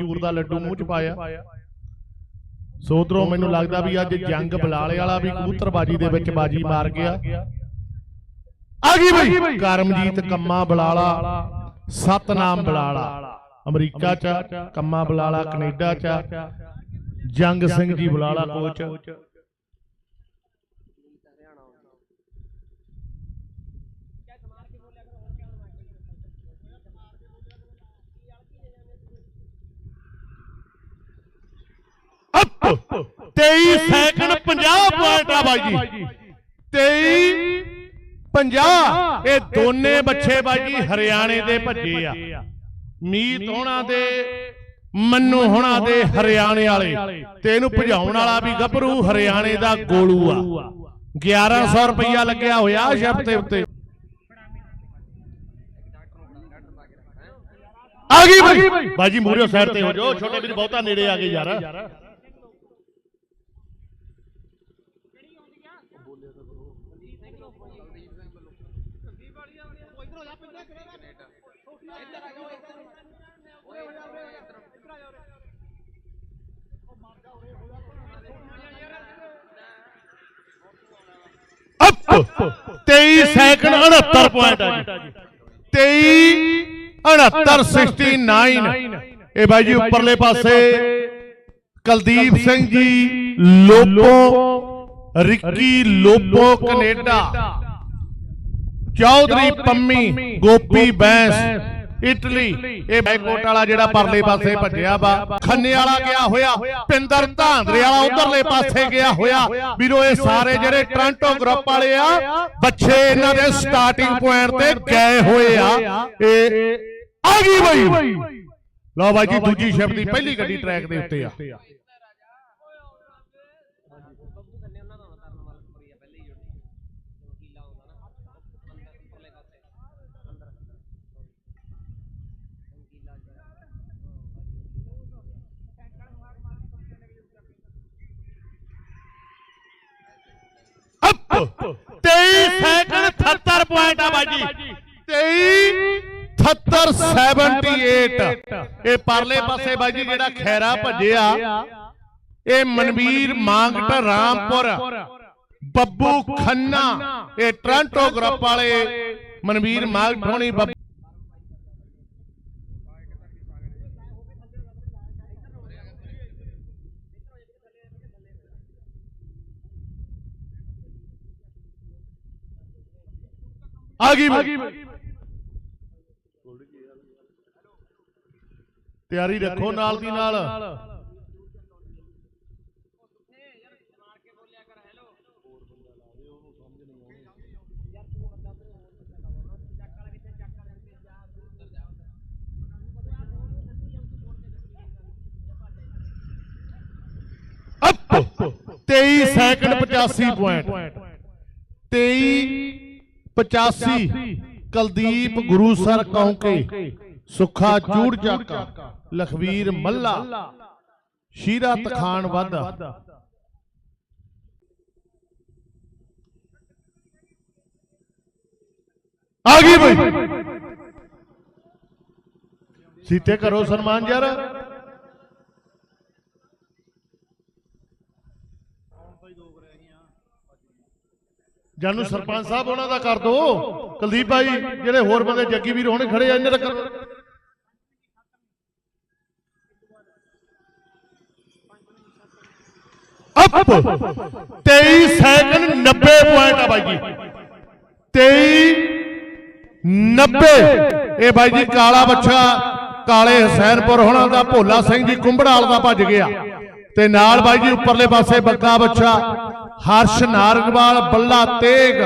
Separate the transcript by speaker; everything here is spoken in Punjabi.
Speaker 1: ਚੂਰ ਦਾ ਲੱਡੂ ਮੂੰਹ ਚ ਪਾਇਆ। ਸੋ ਉੱਧਰੋਂ ਮੈਨੂੰ ਲੱਗਦਾ ਵੀ ਅੱਜ ਜੰਗ ਬਲਾਲੇ ਵਾਲਾ ਵੀ ਕਬੂਤਰਬਾਜੀ ਦੇ ਵਿੱਚ ਬਾਜੀ ਮਾਰ ਗਿਆ। ਆ ਗਈ ਬਈ। ਕਰਮਜੀਤ ਕੰਮਾ ਬਲਾਲਾ ਸਤਨਾਮ ਬਲਾਲਾ। ਅਮਰੀਕਾ ਚ ਕੰਮਾ ਬਲਾਲਾ ਕੈਨੇਡਾ ਚ। Jang Singh ji Balala coach up 23 second 50 point ਆ ਬਾਈ ਜੀ। 23 50 ਇਹ ਦੋਨੇ ਬੱਚੇ ਬਾਈ ਜੀ ਹਰਿਆਣੇ ਦੇ ਭੱਜੇ ਆ। ਮੀਤ ਹੋਣਾ ਦੇ ਮੰਨੂ ਹੋਣਾ ਦੇ ਹਰਿਆਣੇ ਵਾਲੇ। ਤੇ ਇਹਨੂੰ ਭਜਾਉਣ ਵਾਲਾ ਵੀ ਗੱਭਰੂ ਹਰਿਆਣੇ ਦਾ ਗੋਲੂ ਆ। 1100 ਰੁਪਇਆ ਲੱਗਿਆ ਹੋਇਆ ਸ਼ਬਦ ਦੇ ਉੱਤੇ। ਆ ਗਈ ਬਾਈ। ਬਾਜੀ ਮੂਰਿਓ ਸਾਈਡ ਤੇ ਹੋ ਜਾਓ। ਛੋਟੇ ਵੀਰ ਬਹੁਤਾ ਨੇੜੇ ਆ ਗਏ ਯਾਰ। ਅਪ 23 ਸੈਕਿੰਡ 69 ਪੁਆਇੰਟ ਆ ਜੀ। 23 69 69 ਇਹ ਬਾਈ ਜੀ ਉੱਪਰਲੇ ਪਾਸੇ ਕੁਲਦੀਪ ਸਿੰਘ ਜੀ ਲੋਪੋ। ਰਿੱਕੀ ਲੋਪੋ ਕੈਨੇਡਾ। ਚੌਧਰੀ ਪੰਮੀ ਗੋਪੀ ਬੈਂਸ। ਇਟਲੀ ਇਹ ਬੈਕੋਟ ਵਾਲਾ ਜਿਹੜਾ ਪਰਲੇ ਪਾਸੇ ਭੱਜਿਆ ਵਾ। ਖੰਨੇ ਵਾਲਾ ਗਿਆ ਹੋਇਆ। ਪਿੰਦਰ ਧਾਂਦਰੇ ਵਾਲਾ ਉਧਰਲੇ ਪਾਸੇ ਗਿਆ ਹੋਇਆ। ਵੀਰੋ ਇਹ ਸਾਰੇ ਜਿਹੜੇ ਟ੍ਰਾਂਟੋ ਗਰੁੱਪ ਵਾਲੇ ਆ ਬੱਚੇ ਇਹਨਾਂ ਦੇ ਸਟਾਰਟਿੰਗ ਪੁਆਇੰਟ ਤੇ ਗਏ ਹੋਏ ਆ। ਇਹ ਆ ਗਈ ਬਈ। ਲਓ ਬਾਈ ਜੀ ਦੂਜੀ ਸ਼ਿਫਟ ਦੀ ਪਹਿਲੀ ਗੱਡੀ ਟਰੈਕ ਦੇ ਉੱਤੇ ਆ
Speaker 2: ਬੱਬੂ ਕੰਨੇ ਉਹਨਾਂ ਦਾ ਹੋਣਾ ਤਰਨ ਵਾਲਾ ਪੂਰੀ ਆ ਪਹਿਲੇ ਹੀ ਉਹਨੇ ਕੀਲਾ ਹੁੰਦਾ ਨਾ ਅੰਦਰ ਉੱਪਰਲੇ ਪਾਸੇ ਅੰਦਰ ਕੀਲਾ ਜਿਹੜਾ
Speaker 1: ਅਪ 23 ਸੈਕਿੰਡ 78 ਪੁਆਇੰਟ ਆ ਬਾਜੀ। 23 78 ਇਹ ਪਰਲੇ ਪਾਸੇ ਬਾਈ ਜੀ ਜਿਹੜਾ ਖੈਰਾ ਭੱਜਿਆ, ਇਹ ਮਨਵੀਰ ਮਾਂਗਟ ਰਾਮਪੁਰ। ਬੱਬੂ ਖੰਨਾ, ਇਹ ਟ੍ਰਾਂਟੋ ਗਰੁੱਪ ਵਾਲੇ ਮਨਵੀਰ ਮਾਂਗਟ ਹੋਣੀ ਆ ਗਈ ਬਈ। ਤਿਆਰੀ ਰੱਖੋ ਨਾਲ ਦੀ ਨਾਲ up. 23 second 85 point 23 85 Kuldeep Gurusar Kaunke Sukha ਚੂੜ ਚੱਕਾ ਲਖਵੀਰ ਮੱਲਾ ਸ਼ੀਰਾ ਤਖਾਨ ਵਾਧਾ ਆ ਗਈ ਬਈ ਸੀਤੇ ਕਰੋ ਸਨਮਾਨ ਯਾਰ ਜਾਨੂੰ ਸਰਪੰਚ ਸਾਹਿਬ ਉਹਨਾਂ ਦਾ ਕਰ ਦੋ। ਕੁਲਦੀਪ ਭਾਈ, ਜਿਹੜੇ ਹੋਰ ਬੰਦੇ ਜੱਗੀ ਵੀਰ ਹੋਣੇ ਖੜੇ ਆ ਇਹਨਾਂ ਦਾ ਕਰ ਅਪ! 23 ਸੈਕਿੰਡ 90 ਪੁਆਇੰਟ ਆ ਬਾਈ ਜੀ। 23 90 ਇਹ ਬਾਈ ਜੀ ਕਾਲਾ ਬੱਚਾ, ਕਾਲੇ ਹਸੈਨਪੁਰ ਹੋਣਾ ਦਾ ਭੋਲਾ ਸਿੰਘ ਜੀ ਕੁੰਭੜਾਲ ਦਾ ਭੱਜ ਗਿਆ। ਤੇ ਨਾਲ ਬਾਈ ਜੀ ਉੱਪਰਲੇ ਪਾਸੇ ਬੱਗਾ ਬੱਚਾ ਹਰਸ਼ ਨਾਰਗਵਾਲ ਬੱਲਾ ਤੇਗ।